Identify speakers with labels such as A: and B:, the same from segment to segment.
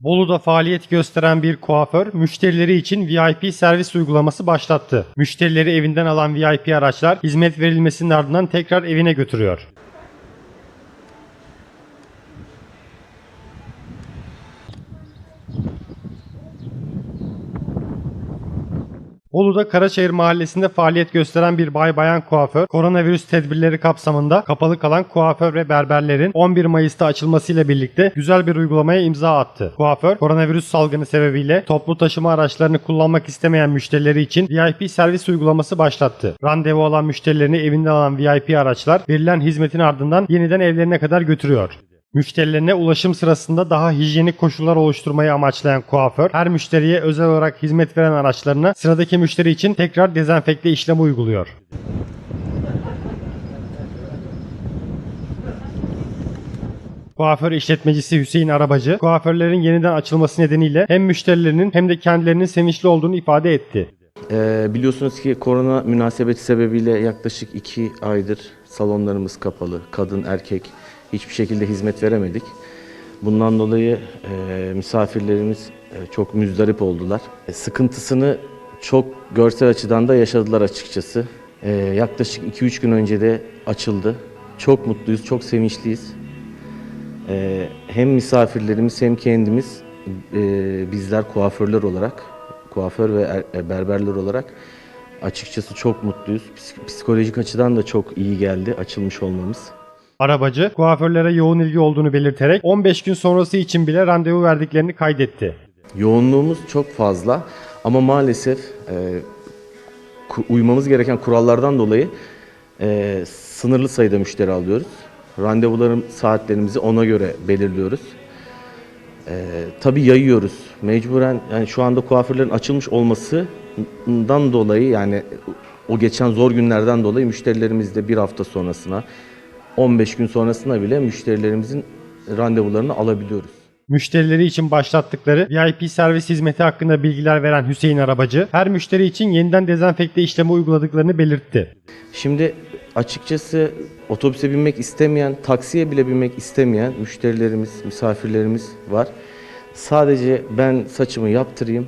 A: Bolu'da faaliyet gösteren bir kuaför, müşterileri için VIP servis uygulaması başlattı. Müşterileri evinden alan VIP araçlar hizmet verilmesinin ardından tekrar evine götürüyor. Bolu'da Karaçayır mahallesinde faaliyet gösteren bir bay bayan kuaför, koronavirüs tedbirleri kapsamında kapalı kalan kuaför ve berberlerin 11 Mayıs'ta açılmasıyla birlikte güzel bir uygulamaya imza attı. Kuaför, koronavirüs salgını sebebiyle toplu taşıma araçlarını kullanmak istemeyen müşterileri için VIP servis uygulaması başlattı. Randevu alan müşterilerini evinden alan VIP araçlar verilen hizmetin ardından yeniden evlerine kadar götürüyor. Müşterilerine ulaşım sırasında daha hijyenik koşullar oluşturmayı amaçlayan kuaför, her müşteriye özel olarak hizmet veren araçlarına sıradaki müşteri için tekrar dezenfekte işlemi uyguluyor. Kuaför işletmecisi Hüseyin Arabacı, kuaförlerin yeniden açılması nedeniyle hem müşterilerinin hem de kendilerinin sevinçli olduğunu ifade etti.
B: Ee, biliyorsunuz ki korona münasebeti sebebiyle yaklaşık iki aydır salonlarımız kapalı. Kadın, erkek hiçbir şekilde hizmet veremedik. Bundan dolayı e, misafirlerimiz e, çok müzdarip oldular. E, sıkıntısını çok görsel açıdan da yaşadılar açıkçası. E, yaklaşık 2-3 gün önce de açıldı. Çok mutluyuz, çok sevinçliyiz. E, hem misafirlerimiz hem kendimiz e, bizler kuaförler olarak, kuaför ve er- e, berberler olarak açıkçası çok mutluyuz. Psik- Psikolojik açıdan da çok iyi geldi açılmış olmamız.
A: Arabacı, kuaförlere yoğun ilgi olduğunu belirterek 15 gün sonrası için bile randevu verdiklerini kaydetti.
B: Yoğunluğumuz çok fazla ama maalesef e, uymamız gereken kurallardan dolayı e, sınırlı sayıda müşteri alıyoruz. Randevuların saatlerimizi ona göre belirliyoruz. E, tabii yayıyoruz. Mecburen yani şu anda kuaförlerin açılmış olmasından dolayı yani o geçen zor günlerden dolayı müşterilerimiz de bir hafta sonrasına 15 gün sonrasına bile müşterilerimizin randevularını alabiliyoruz.
A: Müşterileri için başlattıkları VIP servis hizmeti hakkında bilgiler veren Hüseyin Arabacı, her müşteri için yeniden dezenfekte işlemi uyguladıklarını belirtti.
B: Şimdi açıkçası otobüse binmek istemeyen, taksiye bile binmek istemeyen müşterilerimiz, misafirlerimiz var. Sadece ben saçımı yaptırayım,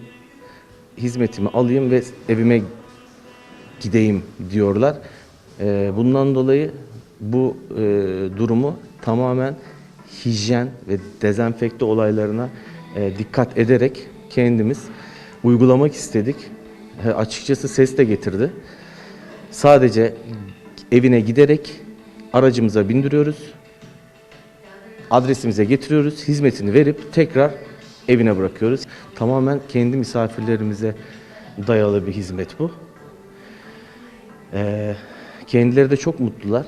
B: hizmetimi alayım ve evime gideyim diyorlar. Ee, bundan dolayı bu e, durumu tamamen hijyen ve dezenfekte olaylarına e, dikkat ederek kendimiz uygulamak istedik. E, açıkçası ses de getirdi. Sadece evine giderek aracımıza bindiriyoruz. Adresimize getiriyoruz. Hizmetini verip tekrar evine bırakıyoruz. Tamamen kendi misafirlerimize dayalı bir hizmet bu. Ee, kendileri de çok mutlular.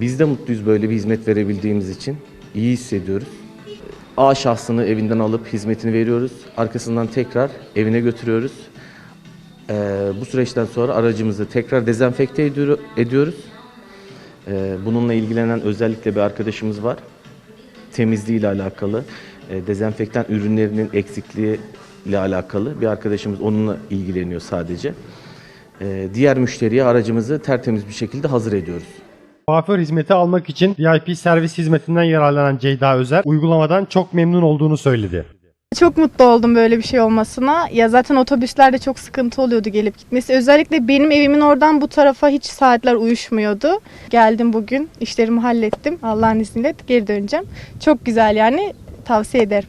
B: Biz de mutluyuz böyle bir hizmet verebildiğimiz için. İyi hissediyoruz. A şahsını evinden alıp hizmetini veriyoruz. Arkasından tekrar evine götürüyoruz. Ee, bu süreçten sonra aracımızı tekrar dezenfekte ediyor- ediyoruz. Ee, bununla ilgilenen özellikle bir arkadaşımız var. Temizliği ile alakalı, e, dezenfektan ürünlerinin eksikliği ile alakalı bir arkadaşımız onunla ilgileniyor sadece. Ee, diğer müşteriye aracımızı tertemiz bir şekilde hazır ediyoruz.
A: Kuaför hizmeti almak için VIP servis hizmetinden yararlanan Ceyda Özer, uygulamadan çok memnun olduğunu söyledi.
C: Çok mutlu oldum böyle bir şey olmasına. Ya zaten otobüslerde çok sıkıntı oluyordu gelip gitmesi. Özellikle benim evimin oradan bu tarafa hiç saatler uyuşmuyordu. Geldim bugün, işlerimi hallettim. Allah'ın izniyle geri döneceğim. Çok güzel yani tavsiye ederim.